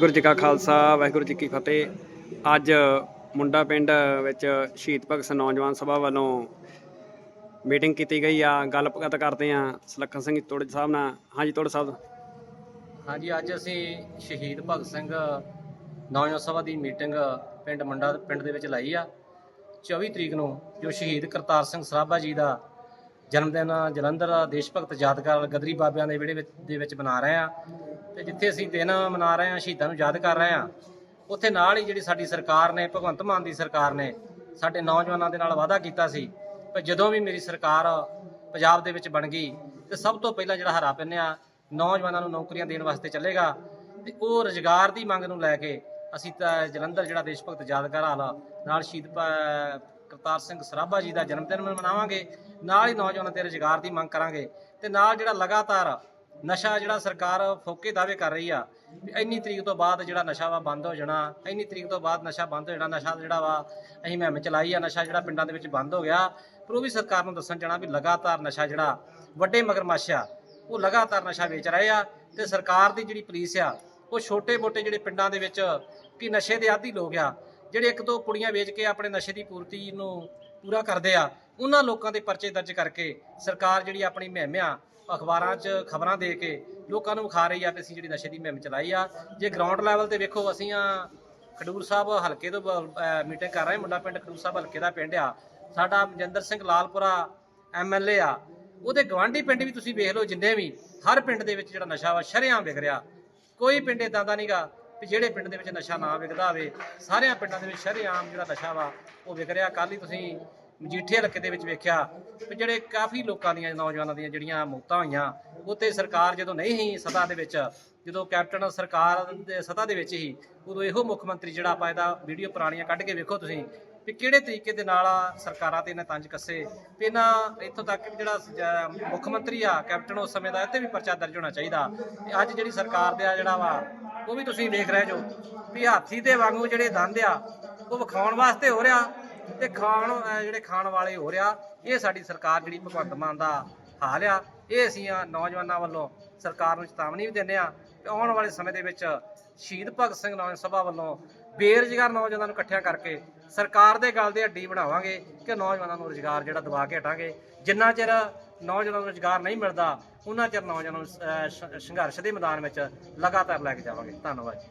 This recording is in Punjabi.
ਵਾਹਿਗੁਰੂ ਜੀ ਕਾ ਖਾਲਸਾ, ਵਾਹਿਗੁਰੂ ਜੀ ਕੀ ਫਤਿਹ। ਅੱਜ ਮੁੰਡਾ ਪਿੰਡ ਵਿੱਚ ਸ਼ਹੀਦ ਭਗਤ ਸਿੰਘ ਨੌਜਵਾਨ ਸਭਾ ਵੱਲੋਂ ਮੀਟਿੰਗ ਕੀਤੀ ਗਈ ਆ। ਗੱਲਬਾਤ ਕਰਦੇ ਆ ਸੁਲੱਖਣ ਸਿੰਘ ਤੋੜ ਸਾਹਿਬ ਨਾਲ ਹਾਂਜੀ ਤੋੜ ਸਾਹਿਬ ਹਾਂਜੀ, ਅੱਜ ਅਸੀਂ ਸ਼ਹੀਦ ਭਗਤ ਸਿੰਘ ਨੌਜਵਾਨ ਸਭਾ ਦੀ ਮੀਟਿੰਗ ਪਿੰਡ ਮੁੰਡਾ ਪਿੰਡ ਦੇ ਵਿੱਚ ਲਾਈ ਆ। 24 ਤਰੀਕ ਨੂੰ ਜੋ ਸ਼ਹੀਦ ਕਰਤਾਰ ਸਿੰਘ ਸਰਾਭਾ ਜੀ ਦਾ ਜਨਮ ਦਿਨ ਜਲੰਧਰ ਦੇਸ਼ ਭਗਤ ਯਾਦਗਾਰ ਗਦਰੀ ਬਾਬਿਆਂ ਦੇ ਵਿਹੜੇ ਵਿੱਚ ਦੇ ਵਿੱਚ ਮਨਾ ਰਹੇ ਆ ਤੇ ਜਿੱਥੇ ਅਸੀਂ ਦਿਨ ਮਨਾ ਰਹੇ ਆ ਸ਼ਹੀਦਾਂ ਨੂੰ ਯਾਦ ਕਰ ਰਹੇ ਆ ਉੱਥੇ ਨਾਲ ਹੀ ਜਿਹੜੀ ਸਾਡੀ ਸਰਕਾਰ ਨੇ, ਭਗਵੰਤ ਮਾਨ ਦੀ ਸਰਕਾਰ ਨੇ ਸਾਡੇ ਨੌਜਵਾਨਾਂ ਦੇ ਨਾਲ ਵਾਅਦਾ ਕੀਤਾ ਸੀ ਕਿ ਜਦੋਂ ਵੀ ਮੇਰੀ ਸਰਕਾਰ ਪੰਜਾਬ ਦੇ ਵਿੱਚ ਬਣ ਗਈ ਤੇ ਸਭ ਤੋਂ ਪਹਿਲਾਂ ਜਿਹੜਾ ਹਰਾ ਪਿੰਨਿਆ ਨੌਜਵਾਨਾਂ ਨੂੰ ਨੌਕਰੀਆਂ ਦੇਣ ਵਾਸਤੇ ਚੱਲੇਗਾ ਤੇ ਉਹ ਰੁਜ਼ਗਾਰ ਦੀ ਮੰਗ ਨੂੰ ਲੈ ਕੇ ਅਸੀਂ ਤਾਂ ਜਲੰਧਰ ਜਿਹੜਾ ਦੇਸ਼ ਭਗਤ ਯਾਦਗਾਰ ਹਾਲ ਨਾਲ ਸ਼ਹੀਦ ਕਰਤਾਰ ਸਿੰਘ ਸਰਾਭਾ ਜੀ ਦਾ ਜਨਮ ਦਿਨ ਮਨਾਵਾਂਗੇ। ਨਾਲ ਹੀ ਨੌਜਵਾਨਾਂ ਦੇ ਰੁਜ਼ਗਾਰ ਦੀ ਮੰਗ ਕਰਾਂਗੇ ਤੇ ਨਾਲ ਜਿਹੜਾ ਲਗਾਤਾਰ ਨਸ਼ਾ ਜਿਹੜਾ ਸਰਕਾਰ ਫੋਕੇ ਦਾਅਵੇ ਕਰ ਰਹੀ ਆ, ਵੀ ਇੰਨੀ ਤਰੀਕ ਤੋਂ ਬਾਅਦ ਜਿਹੜਾ ਨਸ਼ਾ ਵਾ ਬੰਦ ਹੋ ਜਾਣਾ, ਇੰਨੀ ਤਰੀਕ ਤੋਂ ਬਾਅਦ ਨਸ਼ਾ ਬੰਦ ਹੋ ਜਾਣਾ, ਨਸ਼ਾ ਜਿਹੜਾ ਵਾ ਅਸੀਂ ਮੁਹਿੰਮ ਚਲਾਈ ਆ, ਨਸ਼ਾ ਜਿਹੜਾ ਪਿੰਡਾਂ ਦੇ ਵਿੱਚ ਬੰਦ ਹੋ ਗਿਆ। ਪਰ ਉਹ ਵੀ ਸਰਕਾਰ ਨੂੰ ਦੱਸਣ ਜਾਣਾ ਵੀ ਲਗਾਤਾਰ ਨਸ਼ਾ ਜਿਹੜਾ ਵੱਡੇ ਮਗਰਮੱਛ ਆ, ਉਹ ਲਗਾਤਾਰ ਨਸ਼ਾ ਵੇਚ ਰਹੇ ਆ ਤੇ ਸਰਕਾਰ ਦੀ ਜਿਹੜੀ ਪੁਲਿਸ ਆ, ਉਹ ਛੋਟੇ-ਮੋਟੇ ਜਿਹੜੇ ਪਿੰਡਾਂ ਦੇ ਵਿੱਚ ਕਿ ਨਸ਼ੇ ਦੇ ਆਦੀ ਲੋਕ ਆ ਜਿਹੜੇ ਇੱਕ ਦੋ ਪੁੜੀਆਂ ਵੇਚ ਕੇ ਆਪਣੇ ਨਸ਼ੇ ਦੀ ਪੂਰਤੀ ਨੂੰ ਪੂਰਾ ਕਰਦੇ ਆ, ਉਹਨਾਂ ਲੋਕਾਂ ਦੇ ਪਰਚੇ ਦਰਜ ਕਰਕੇ ਸਰਕਾਰ ਜਿਹੜੀ ਆਪਣੀ ਮੁਹਿੰਮ ਆ, ਅਖਬਾਰਾਂ 'ਚ ਖਬਰਾਂ ਦੇ ਕੇ ਲੋਕਾਂ ਨੂੰ ਵਿਖਾ ਰਹੀ ਆ ਕਿ ਅਸੀਂ ਜਿਹੜੀ ਨਸ਼ੇ ਦੀ ਮੁਹਿੰਮ ਚਲਾਈ ਆ। ਜੇ ਗਰਾਊਂਡ ਲੈਵਲ ਤੇ ਵੇਖੋ, ਅਸੀਂ ਆ ਖਡੂਰ ਸਾਹਿਬ ਹਲਕੇ ਤੋਂ ਮੀਟਿੰਗ ਕਰ ਰਹੇ ਮੁੰਡਾ ਪਿੰਡ ਖਡੂਰ ਸਾਹਿਬ ਹਲਕੇ ਦਾ ਪਿੰਡ ਆ। ਸਾਡਾ ਮਨਜਿੰਦਰ ਸਿੰਘ ਲਾਲਪੁਰਾ ਐਮਐਲਏ ਆ। ਉਹਦੇ ਗਵਾਂਢੀ ਪਿੰਡ ਵੀ ਤੁਸੀਂ ਵੇਖ ਲਓ ਜਿੰਨੇ ਵੀ, ਹਰ ਪਿੰਡ ਦੇ ਵਿੱਚ ਜਿਹੜਾ ਨਸ਼ਾ ਵਾ, ਸ਼ਰੇਆਮ ਵਿਗ ਰਿਹਾ। ਕੋਈ ਪਿੰਡ ਇਦਾਂ ਦਾ ਨਹੀਂਗਾ ਵੀ ਜਿਹੜੇ ਪਿੰਡ ਦੇ ਵਿੱਚ ਨਸ਼ਾ ਨਾ ਵਿਕਦਾ ਹੋਵੇ, ਸਾਰਿਆਂ ਪਿੰਡਾਂ ਦੇ ਵਿੱਚ ਸ਼ਰੇਆਮ ਜਿਹੜਾ ਨਸ਼ਾ ਵਾ, ਉਹ ਵਿਕ ਰਿਹਾ। ਕੱਲ ਹੀ ਤੁਸੀਂ ਮਜੀਠੇ ਹਲਕੇ ਦੇ ਵਿੱਚ ਵੇਖਿਆ ਵੀ ਜਿਹੜੇ ਕਾਫੀ ਲੋਕਾਂ ਦੀਆਂ ਨੌਜਵਾਨਾਂ ਦੀਆਂ ਜਿਹੜੀਆਂ ਮੌਤਾਂ ਹੋਈਆਂ ਉੱਤੇ ਸਰਕਾਰ ਜਦੋਂ ਨਹੀਂ ਸੀ ਸਤਾ ਦੇ ਵਿੱਚ, ਜਦੋਂ ਕੈਪਟਨ ਸਰਕਾਰ ਦੇ ਸਤਾ ਦੇ ਵਿੱਚ ਹੀ, ਉਦੋਂ ਇਹੋ ਮੁੱਖ ਮੰਤਰੀ ਜਿਹੜਾ ਆਪਾਂ ਇਹਦਾ ਵੀਡੀਓ ਪੁਰਾਣੀਆਂ ਕੱਢ ਕੇ ਵੇਖੋ ਤੁਸੀਂ ਵੀ ਕਿਹੜੇ ਤਰੀਕੇ ਦੇ ਨਾਲ ਸਰਕਾਰਾਂ ਤੇ ਇਹਨਾਂ ਤੰਜ ਕੱਸੇ? ਵੀ ਇਹਨਾਂ ਇੱਥੋਂ ਤੱਕ ਵੀ ਜਿਹੜਾ ਮੁੱਖ ਮੰਤਰੀ ਆ, ਕੈਪਟਨ ਉਸ ਸਮੇਂ ਦਾ ਇੱਥੇ ਵੀ ਪਰਚਾ ਦਰਜ ਹੋਣਾ ਚਾਹੀਦਾ। ਤੇ ਅੱਜ ਜਿਹੜੀ ਸਰਕਾਰ ਦੇ ਆ ਜਿਹੜਾ ਵਾ, ਉਹ ਵੀ ਤੁਸੀਂ ਵੇਖ ਰਹੇ ਜੋ, ਵੀ ਹਾਥੀ ਦੇ ਵਾਂਗੂ ਜਿਹੜੇ ਦੰਦ ਆ, ਉਹ ਵਿਖਾਉਣ ਵਾਸਤੇ ਹੋ ਰਿਹਾ ਤੇ ਖਾਣ ਜਿਹੜੇ ਖਾਣ ਵਾਲੇ ਹੋ ਰਿਹਾ, ਇਹ ਸਾਡੀ ਸਰਕਾਰ ਜਿਹੜੀ ਭਗਵੰਤ ਮਾਨ ਦਾ ਹਾਲ ਆ, ਇਹ ਅਸੀਂ ਆ ਨੌਜਵਾਨਾਂ ਵੱਲੋਂ ਸਰਕਾਰ ਨੂੰ ਚੇਤਾਵਨੀ ਵੀ ਦਿੰਦੇ ਆ। ਕਿ ਆਉਣ ਵਾਲੇ ਸਮੇਂ ਦੇ ਵਿੱਚ ਸ਼ਹੀਦ ਭਗਤ ਸਿੰਘ ਨੌਜਵਾਨ ਸਭਾ ਵੱਲੋਂ ਬੇਰੁਜ਼ਗਾਰ ਨੌਜਵਾਨਾਂ ਨੂੰ ਇਕੱਠਿਆਂ ਕਰਕੇ ਸਰਕਾਰ ਦੇ ਗੱਲ ਦੇ ਹੱਡੀ ਬਣਾਵਾਂਗੇ ਕਿ ਨੌਜਵਾਨਾਂ ਨੂੰ ਰੁਜ਼ਗਾਰ ਜਿਹੜਾ ਦਵਾ ਕੇ ਹਟਾਂਗੇ। ਜਿੰਨਾ ਚਿਰ ਨੌਜਵਾਨਾਂ ਨੂੰ ਰੁਜ਼ਗਾਰ ਨਹੀਂ ਮਿਲਦਾ ਉਹਨਾਂ ਚਿਰ ਨੌਜਵਾਨਾਂ ਨੂੰ ਅਹ, ਸੰਘਰਸ਼ ਦੇ ਮੈਦਾਨ ਵਿੱਚ ਲਗਾਤਾਰ ਲੈ ਕੇ ਜਾਵਾਂਗੇ। ਧੰਨਵਾਦ ਜੀ।